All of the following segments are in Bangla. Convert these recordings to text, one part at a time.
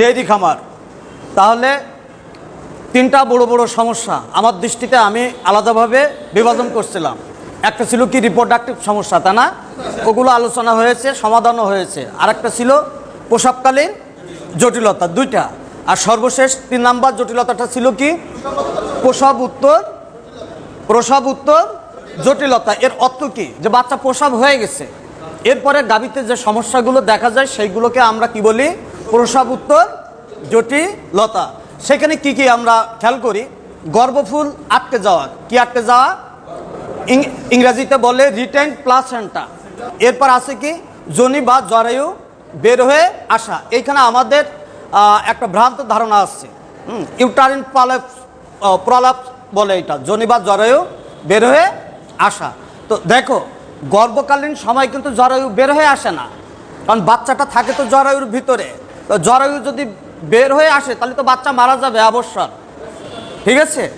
ডেয়ারি খামার। তাহলে তিনটা বড় বড় সমস্যা। আমার দৃষ্টিতে আমি আলাদাভাবে বিভাজন করছিলাম। একটা ছিল কি রিপ্রোডাক্টিভ সমস্যা, তা না? ওগুলো আলোচনা হয়েছে, সমাধানও হয়েছে। আর একটা ছিল প্রসাবকালীন জটিলতা, দুইটা। আর সর্বশেষ তিন নাম্বার জটিলতাটা ছিল কি? প্রসব উত্তর প্রসব উত্তর, জটিলতা। এর অর্থ কি? যে বাচ্চা প্রসব হয়ে গেছে। এরপরে গাবিতে যে সমস্যাগুলো দেখা যায়, সেইগুলোকে আমরা কি বলি? প্রসব উত্তর জটিলতা সেখানে কি কি আমরা খেয়াল করি? গর্ভফুল আটকে যাওয়া। কি আটকে যাওয়া? ইংরেজিতে বলে রিটেন প্লাসেন্টা। এরপর আছে কি? জনি বা জরায়ু বের হয়ে আসা। এইখানে আমাদের একটা ভ্রান্ত ধারণা আসছে ইউটারিন প্রলাপ প্রলাপ বলে এটা। জনি বা জরায়ু বের হয়ে আসা। তো দেখো, গর্ভকালীন সময় কিন্তু জরায়ু বের হয়ে আসে না। কারণ বাচ্চাটা থাকে তো জরায়ুর ভিতরে। তো জরায়ু যদি বের হয়ে আসে, তাহলে তো বাচ্চা মারা যাবে অবশ্যই। ঠিক আছে?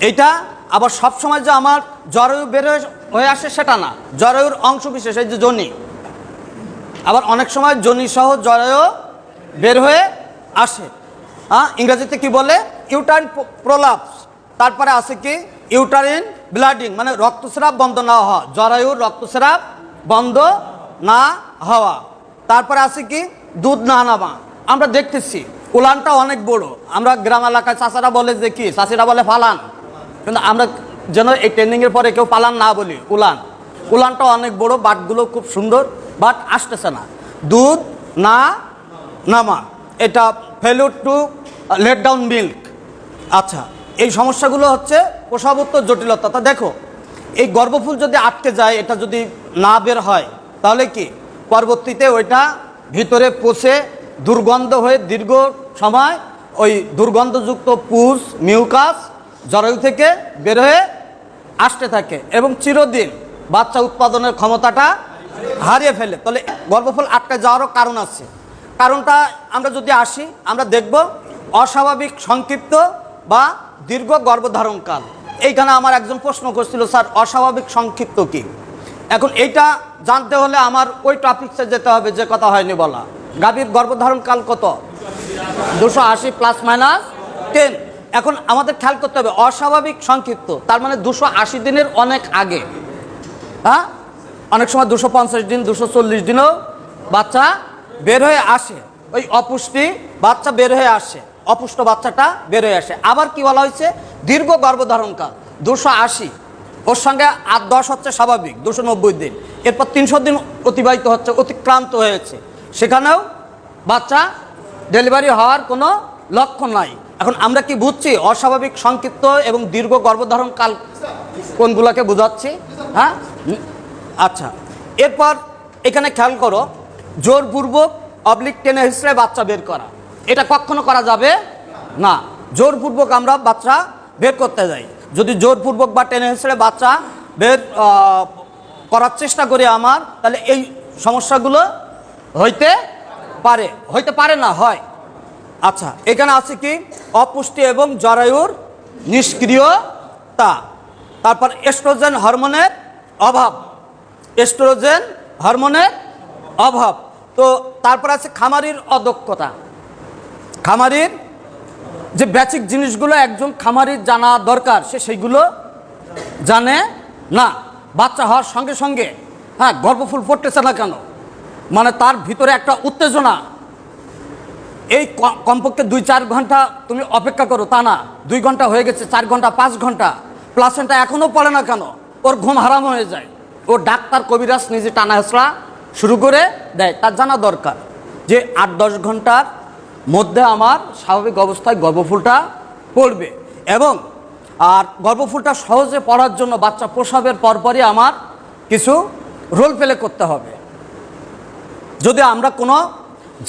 এইটা আবার সব সময় যে আমার জরায়ু বের হয়ে হয়ে আসে সেটা না। জরায়ুর অংশ বিশেষ, এই যে জনি। আবার অনেক সময় জনি সহ জরায়ু বের হয়ে আসে। হ্যাঁ ইংরেজিতে কি বলে? Uterine prolapse. তারপরে আছে কি? ইউটারিন ব্লাডিং মানে রক্তস্রাব বন্ধ না হওয়া। জরায়ুর রক্তস্রাব বন্ধ না হওয়া। তারপরে আছে কি? দুধ না নামা আমরা দেখতেছি, উলানটা অনেক বড়। আমরা গ্রাম এলাকায় চাচারা বলে যে কি চাষিরা বলে ফালান। কিন্তু আমরা যেন এই ট্রেনিংয়ের পরে কেউ পালান না বলি, উলান। উলানটা অনেক বড়, বাটগুলো খুব সুন্দর, বাট আসতেছে না। দুধ, না, নামা। এটা failure to let down milk আচ্ছা এই সমস্যাগুলো হচ্ছে প্রসবোত্তর জটিলতা। তা দেখো, এই গর্ভফুল যদি আটকে যায়, এটা যদি না বের হয়, তাহলে কি? পরবর্তীতে ওইটা ভিতরে পচে দুর্গন্ধ হয়ে দীর্ঘ সময় ওই দুর্গন্ধযুক্ত পুষ মিউকাস, জরায়ু থেকে বের হয়ে আসতে থাকে এবং চিরদিন বাচ্চা উৎপাদনের ক্ষমতাটা হারিয়ে ফেলে। তাহলে গর্ভফল আটকে যাওয়ারও কারণ আছে। কারণটা আমরা যদি আসি, আমরা দেখব অস্বাভাবিক, সংক্ষিপ্ত বা দীর্ঘ গর্ভধারণকাল। এইখানে আমার একজন প্রশ্ন করছিল, স্যার, অস্বাভাবিক, সংক্ষিপ্ত কি? এখন এইটা জানতে হলে আমার ওই টপিকসে যেতে হবে, যে কথা হয়নি বলা। গাভীর গর্ভধারণকাল কত? দুশো আশি প্লাস মাইনাস টেন এখন আমাদের খেয়াল করতে হবে, অস্বাভাবিক সংক্ষিপ্ত, তার মানে দুশো আশি দিনের অনেক আগে। হ্যাঁ? অনেক সময় দুশো পঞ্চাশ দিন, দুশো চল্লিশ দিনেও বাচ্চা বের হয়ে আসে। ওই অপুষ্টি বাচ্চা বের হয়ে আসে, অপুষ্ট বাচ্চাটা বের হয়ে আসে। আবার কি বলা হয়েছে? দীর্ঘ গর্ভধারণকাল দুশো আশি। ওর সঙ্গে আট দশ হচ্ছে স্বাভাবিক, দুশো নব্বই দিন। এরপর তিনশো দিন অতিবাহিত হচ্ছে, অতিক্রান্ত হয়েছে। সেখানেও বাচ্চা ডেলিভারি হওয়ার কোনো লক্ষণ নাই। এখন আমরা কি বুঝছি? অস্বাভাবিক, সংক্ষিপ্ত এবং দীর্ঘ গর্ভধারণ কাল কোনগুলোকে বোঝাচ্ছি? হ্যাঁ? আচ্ছা। এরপর এখানে খেয়াল করো, জোরপূর্বক অবলিক টেনে হিসেবে বাচ্চা বের করা। এটা কখনো করা যাবে না। জোরপূর্বক আমরা বাচ্চা বের করতে যাই। যদি জোরপূর্বক বা টেনে হিসেবে বাচ্চা বের করার চেষ্টা করি আমার, তাহলে এই সমস্যাগুলো হইতে পারে হইতে পারে না, হয়। আচ্ছা এখানে আছে কি? অপুষ্টি এবং জরায়ুর নিষ্ক্রিয়তা। তারপর এস্ট্রোজেন হরমোনের অভাব। এস্ট্রোজেন হরমোনের অভাব। তো তারপর আছে খামারির অদক্ষতা। খামারির যে বেসিক জিনিসগুলো একজন খামারির জানা দরকার, সে সেইগুলো জানে না। বাচ্চা হওয়ার সঙ্গে সঙ্গে হ্যাঁ গর্ভফুল পড়তেছে না কেন? মানে তার ভিতরে একটা উত্তেজনা। এই কমপক্ষে দুই চার ঘণ্টা তুমি অপেক্ষা করো, তা না। দুই ঘণ্টা হয়ে গেছে, চার ঘণ্টা, পাঁচ ঘণ্টা। প্লাসেন্টা এখনও পড়ে না কেন? ওর ঘুম হারাম হয়ে যায়। ও ডাক্তার কবিরাজ নিজে টানা হেসড়া শুরু করে দেয়। তার জানা দরকার যে আট দশ ঘণ্টার মধ্যে আমার স্বাভাবিক অবস্থায় গর্ভফুলটা পড়বে এবং আর গর্ভফুলটা সহজে পড়ার জন্য বাচ্চা প্রসবের পরপরই আমার কিছু রোল প্লে করতে হবে। যদি আমরা কোনো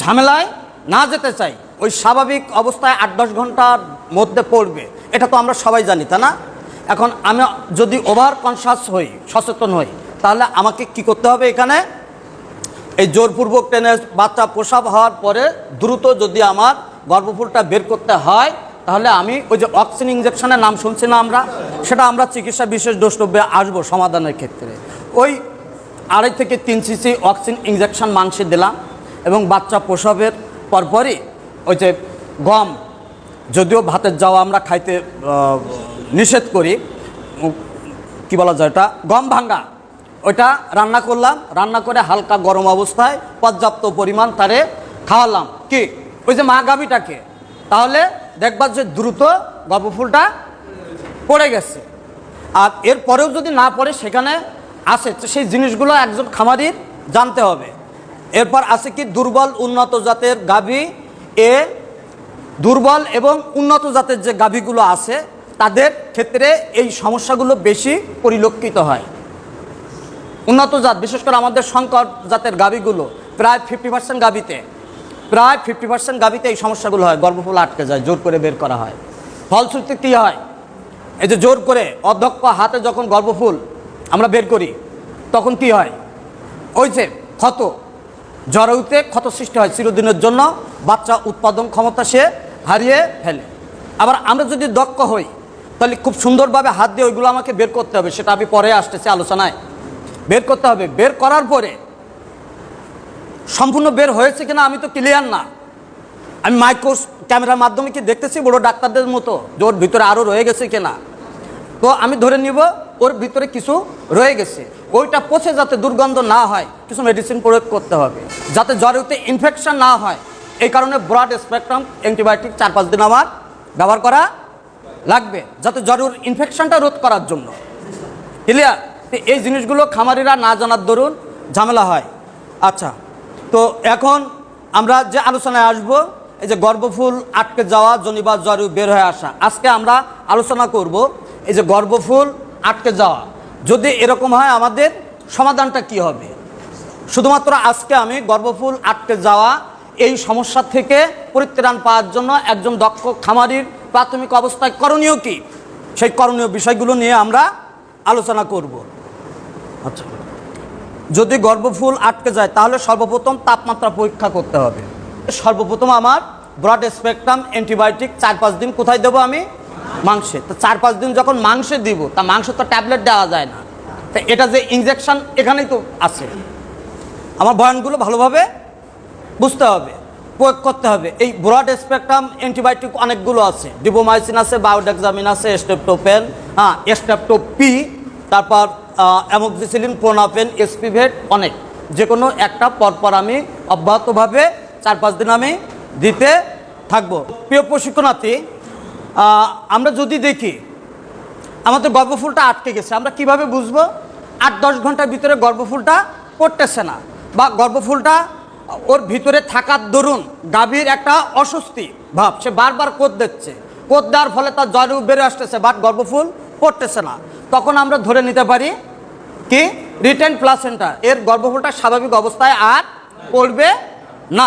ঝামেলায় না যেতে চাই, ওই স্বাভাবিক অবস্থায় আট দশ ঘণ্টার মধ্যে পড়বে। এটা তো আমরা সবাই জানি, তাই না? এখন আমি যদি ওভার কনসাস হই, সচেতন হই, তাহলে আমাকে কি করতে হবে এখানে? এই জোরপূর্বক টেনে বাচ্চা প্রসাব হওয়ার পরে দ্রুত যদি আমার গর্ভফুলটা বের করতে হয়, তাহলে আমি ওই যে অক্সিজেন ইঞ্জেকশনের নাম শুনছি না আমরা? সেটা আমরা চিকিৎসা বিশেষ দ্রষ্টব্যে আসব সমাধানের ক্ষেত্রে। ওই আড়াই থেকে তিন সিসি অক্সিজেন ইঞ্জেকশন মাংসে দিলাম এবং বাচ্চা প্রসবের পরপরই ওই যে গম, যদিও ভাতের যাওয়া আমরা খাইতে নিষেধ করি কি বলা যায় এটা গম ভাঙ্গা। ওইটা রান্না করলাম, রান্না করে হালকা গরম অবস্থায় পর্যাপ্ত পরিমাণ তারে খাওয়ালাম। কি? ওই যে মা গাভীটাকে। তাহলে দেখবার যে দ্রুত গর্ভফুলটা পড়ে গেছে। আর এরপরেও যদি না পড়ে, সেখানে আসে তো সেই জিনিসগুলো একজন খামারির জানতে হবে। এরপর আছে কি, দুর্বল উন্নত জাতের গাভী, এ দুর্বল এবং উন্নত জাতের যে গাভীগুলো আছে, তাদের ক্ষেত্রে এই সমস্যাগুলো বেশি পরিলক্ষিত হয়। উন্নত জাত, বিশেষ করে আমাদের সংকর জাতের গাভীগুলো, প্রায় ফিফটি পার্সেন্ট গাভীতে। প্রায় ফিফটি পার্সেন্ট গাভীতে এই সমস্যাগুলো হয়, গর্ভফুল আটকে যায়, জোর করে বের করা হয়। ফলশ্রুতি কী হয়? এই যে জোর করে অধ্যক্ষ হাতে যখন গর্ভফুল আমরা বের করি, তখন কি হয়? ওই যে ক্ষত জরায়ুতে ক্ষত সৃষ্টি হয় চিরদিনের জন্য, বাচ্চা উৎপাদন ক্ষমতা সে হারিয়ে ফেলে। আবার আমরা যদি দক্ষ হই, তাহলে খুব সুন্দরভাবে হাত দিয়ে ওইগুলো আমাকে বের করতে হবে, সেটা আমি পরে আসতেছি আলোচনায়। বের করতে হবে। বের করার পরে সম্পূর্ণ বের হয়েছে কিনা আমি তো ক্লিয়ার না। আমি মাইক্রো ক্যামেরার মাধ্যমে কি দেখতেছি? বড় ডাক্তারদের মতো ওর ভিতরে আরও রয়ে গেছে কিনা? তো আমি ধরে নিব ওর ভিতরে কিছু রয়ে গেছে। ওইটা পচে যাতে দুর্গন্ধ না হয়, কিছু মেডিসিন প্রয়োগ করতে হবে, যাতে জ্বরেতে ইনফেকশন না হয়। এই কারণে ব্রড স্পেকট্রাম অ্যান্টিবায়োটিক চার পাঁচ দিন আমার ব্যবহার করা লাগবে, যাতে জ্বরের ইনফেকশনটা রোধ করার জন্য। ক্লিয়ার তো এই জিনিসগুলো খামারিরা না জানার দরুন ঝামেলা হয়। আচ্ছা তো এখন আমরা যে আলোচনায় আসব, এই যে গর্ভফুল আটকে যাওয়া জনিবা জ্বর বের হয়ে আসা, আজকে আমরা আলোচনা করব এই যে গর্ভফুল আটকে যাওয়া। যদি এরকম হয়, আমাদের সমাধানটা কি হবে? শুধুমাত্র আজকে আমি গর্ভফুল আটকে যাওয়া, এই সমস্যা থেকে পরিত্রাণ পাওয়ার জন্য একজন দক্ষ খামারির প্রাথমিক অবস্থায় করণীয় কি? সেই করণীয় বিষয়গুলো নিয়ে আমরা আলোচনা করব। আচ্ছা। যদি গর্ভফুল আটকে যায়, তাহলে সর্বপ্রথম তাপমাত্রা পরীক্ষা করতে হবে। সর্বপ্রথম আমার ব্রড স্পেকট্রাম অ্যান্টিবায়োটিক চার পাঁচ দিন কোথায় দেবো আমি? মাংসে। তো চার পাঁচ দিন যখন মাংসে দিব, তা মাংস তো ট্যাবলেট দেওয়া যায় না। তা এটা যে ইনজেকশন এখানেই তো আছে। আমার বয়ানগুলো ভালোভাবে বুঝতে হবে, প্রয়োগ করতে হবে। এই ব্রড স্পেকট্রাম অ্যান্টিবায়োটিক অনেকগুলো আছে। ডিবোমাইসিন আছে বায়োডেক্সামিন আছে স্টেপটোপেন হ্যাঁ স্টেপটোপি তারপর অ্যামোক্সিসিলিন প্রোনাপেন এসপিভেট অনেক। যে কোনো একটা পরপর আমি অব্যাহতভাবে চার পাঁচ দিন আমি দিতে থাকব। প্রিয় প্রশিক্ষণার্থী আমরা যদি দেখি, আমাদের গর্ভফুলটা আটকে গেছে, আমরা কীভাবে বুঝব? আট দশ ঘণ্টার ভিতরে গর্ভফুলটা পড়তেছে না, বা গর্ভফুলটা ওর ভিতরে থাকার দরুন গাভীর একটা অস্বস্তি ভাব, সে বারবার কোদ দিচ্ছে। কোদ দেওয়ার ফলে তার জ্বর বেড়ে আসতেছে বাট গর্ভফুল পড়তেছে না। তখন আমরা ধরে নিতে পারি কি? রিটেন প্লাসেন্টা এর গর্ভফুলটা স্বাভাবিক অবস্থায় আর পড়বে না।